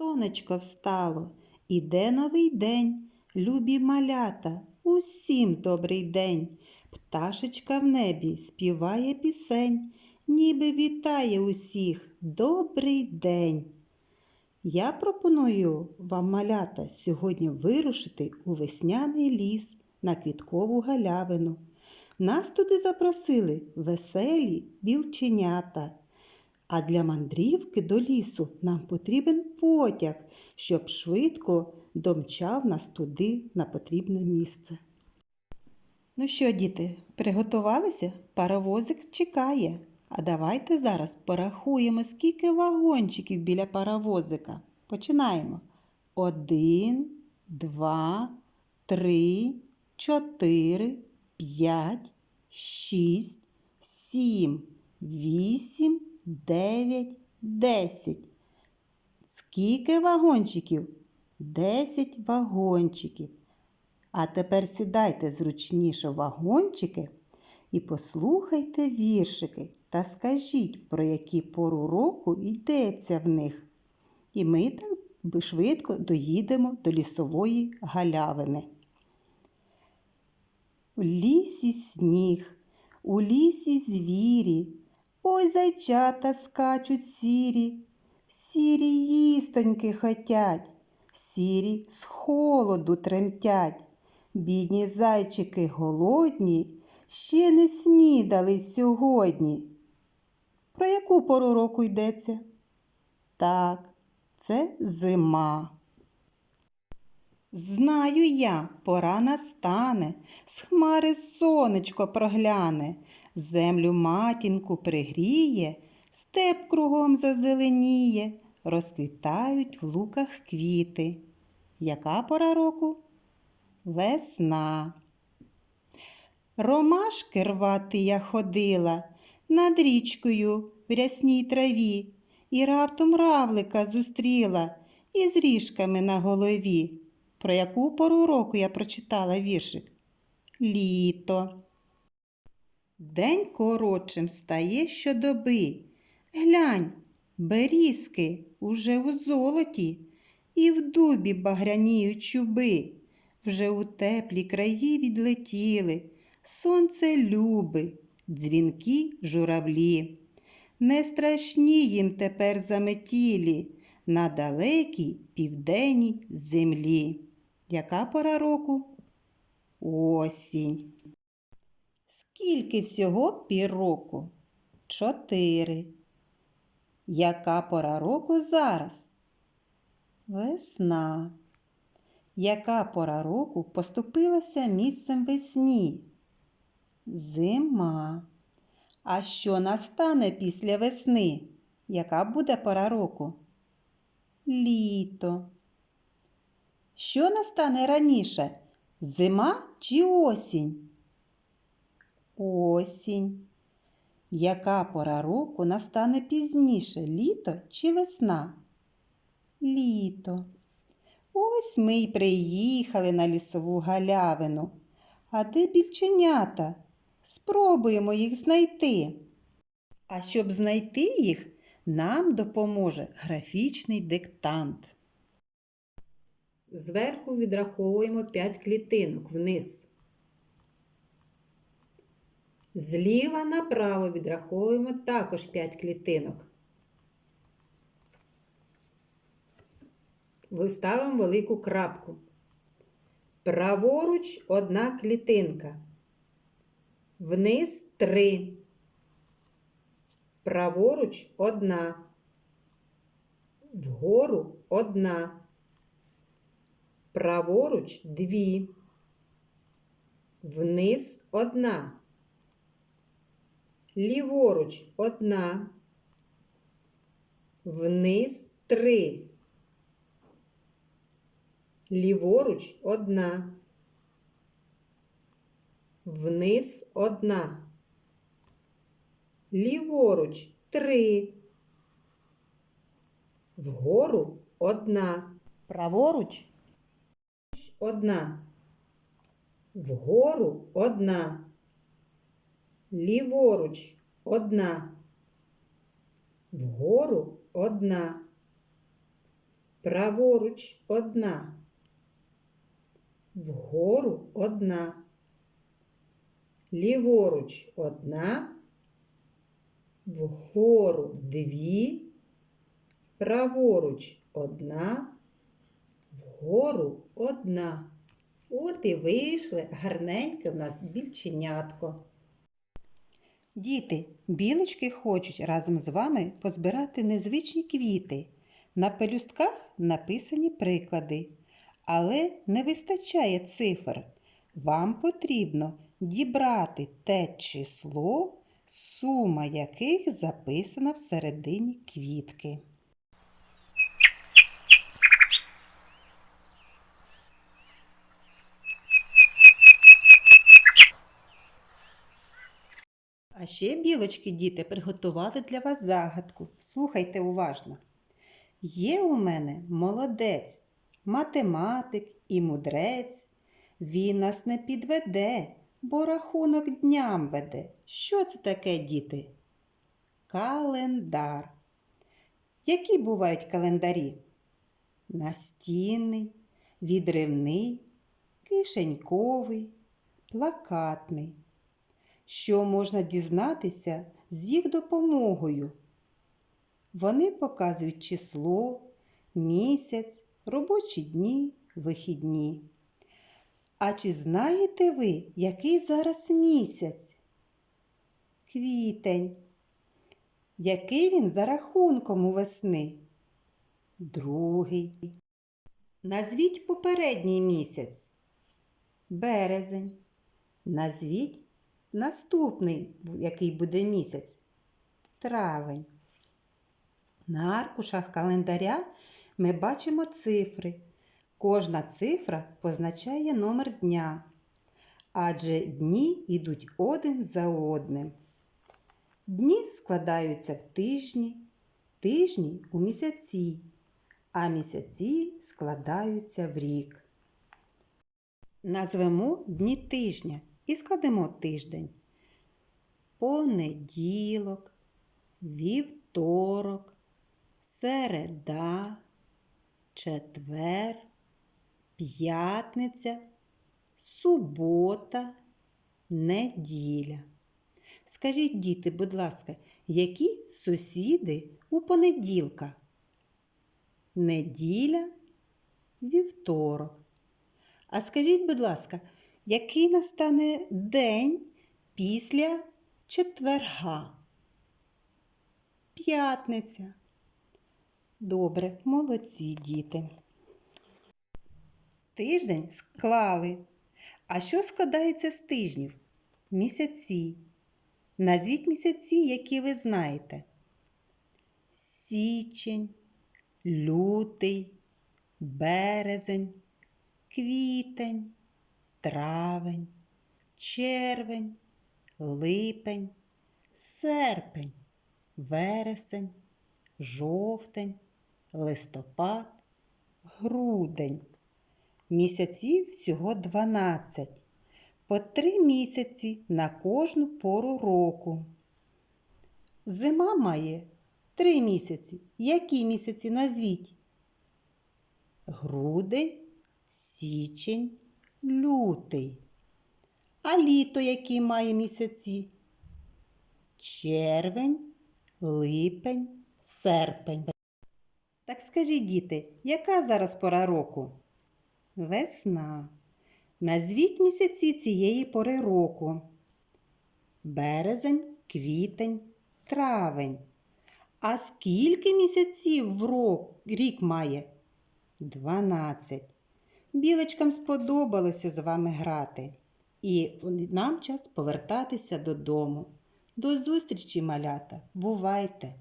Сонечко встало, іде новий день. Любі малята, усім добрий день. Пташечка в небі співає пісень, ніби вітає усіх добрий день. Я пропоную вам, малята, сьогодні вирушити у весняний ліс на квіткову галявину. Нас туди запросили веселі білченята. А для мандрівки до лісу нам потрібен потяг, щоб швидко домчав нас туди на потрібне місце. Ну що, діти, приготувалися? Паровозик чекає. А давайте зараз порахуємо, скільки вагончиків біля паровозика. Починаємо. Один, два, три, чотири, п'ять, шість, сім, вісім, дев'ять, десять. Скільки вагончиків? Десять вагончиків. А тепер сідайте зручніше вагончики і послухайте віршики та скажіть, про які пору року йдеться в них. І ми так швидко доїдемо до лісової галявини. В лісі сніг, у лісі звірі, ой зайчата скачуть сірі, сірі їстоньки хотять, сірі з холоду тремтять. Бідні зайчики голодні, ще не снідали сьогодні. Про яку пору року йдеться? Так, це зима. Знаю я, пора настане, з хмари сонечко прогляне, землю матінку пригріє, степ кругом зазеленіє, розквітають в луках квіти. Яка пора року? Весна. Ромашки рвати я ходила над річкою в рясній траві, і раптом равлика зустріла із ріжками на голові. Про яку пору року я прочитала віршик? Літо. День коротшим стає щодоби. Глянь, берізки уже у золоті, і в дубі багряніють чуби. Вже у теплі краї відлетіли, сонце люби, дзвінки журавлі. Не страшні їм тепер заметілі на далекій південній землі. Яка пора року? Осінь. Скільки всього пір року? Чотири. Яка пора року зараз? Весна. Яка пора року поступилася місцем весні? Зима. А що настане після весни? Яка буде пора року? Літо. Що настане раніше? Зима чи осінь? Осінь. Яка пора року настане пізніше? Літо чи весна? Літо. Ось ми й приїхали на лісову галявину. А де більченята? Спробуємо їх знайти. А щоб знайти їх, нам допоможе графічний диктант. Зверху відраховуємо 5 клітинок вниз. Зліва направо відраховуємо також 5 клітинок. Виставимо велику крапку. Праворуч одна клітинка. Вниз три. Праворуч одна. Вгору одна. Праворуч дві. Вниз одна. Ліворуч одна. Вниз три. Ліворуч одна. Вниз одна. Ліворуч три. Вгору одна. Праворуч одна. Вгору одна. Ліворуч одна. Вгору одна. Праворуч одна. Вгору одна. Ліворуч одна. Вгору дві. Праворуч одна. Вгору одна. От і вийшли гарненьке в нас більченятко. Діти, білочки хочуть разом з вами позбирати незвичні квіти. На пелюстках написані приклади, але не вистачає цифр. Вам потрібно дібрати те число, сума яких записана всередині квітки. Ще білочки, діти, приготували для вас загадку. Слухайте уважно. Є у мене молодець, математик і мудрець. Він нас не підведе, бо рахунок дням веде. Що це таке, діти? Календар. Які бувають календарі? Настінний, відривний, кишеньковий, плакатний. Що можна дізнатися з їх допомогою? Вони показують число, місяць, робочі дні, вихідні. А чи знаєте ви, який зараз місяць? Квітень. Який він за рахунком у весни? Другий. Назвіть попередній місяць. Березень. Назвіть наступний, який буде місяць. Травень. На аркушах календаря ми бачимо цифри. Кожна цифра позначає номер дня, адже дні йдуть один за одним. Дні складаються в тижні, тижні у місяці, а місяці складаються в рік. Назвемо дні тижня і складемо тиждень. Понеділок, вівторок, середа, четвер, п'ятниця, субота, неділя. Скажіть, діти, будь ласка, які сусіди у понеділка? Неділя, вівторок. А скажіть, будь ласка, який настане день після четверга? П'ятниця. Добре, молодці діти. Тиждень склали. А що складається з тижнів? Місяці. Назвіть місяці, які ви знаєте. Січень, лютий, березень, квітень, травень, червень, липень, серпень, вересень, жовтень, листопад, грудень. Місяців всього 12, по три місяці на кожну пору року. Зима має три місяці. Які місяці назвіть? Грудень, січень, лютий. А літо які має місяці? Червень, липень, серпень. Так скажіть, діти, яка зараз пора року? Весна. Назвіть місяці цієї пори року. Березень, квітень, травень. А скільки місяців в рік має? Дванадцять. Білочкам сподобалося з вами грати. І нам час повертатися додому. До зустрічі, малята! Бувайте!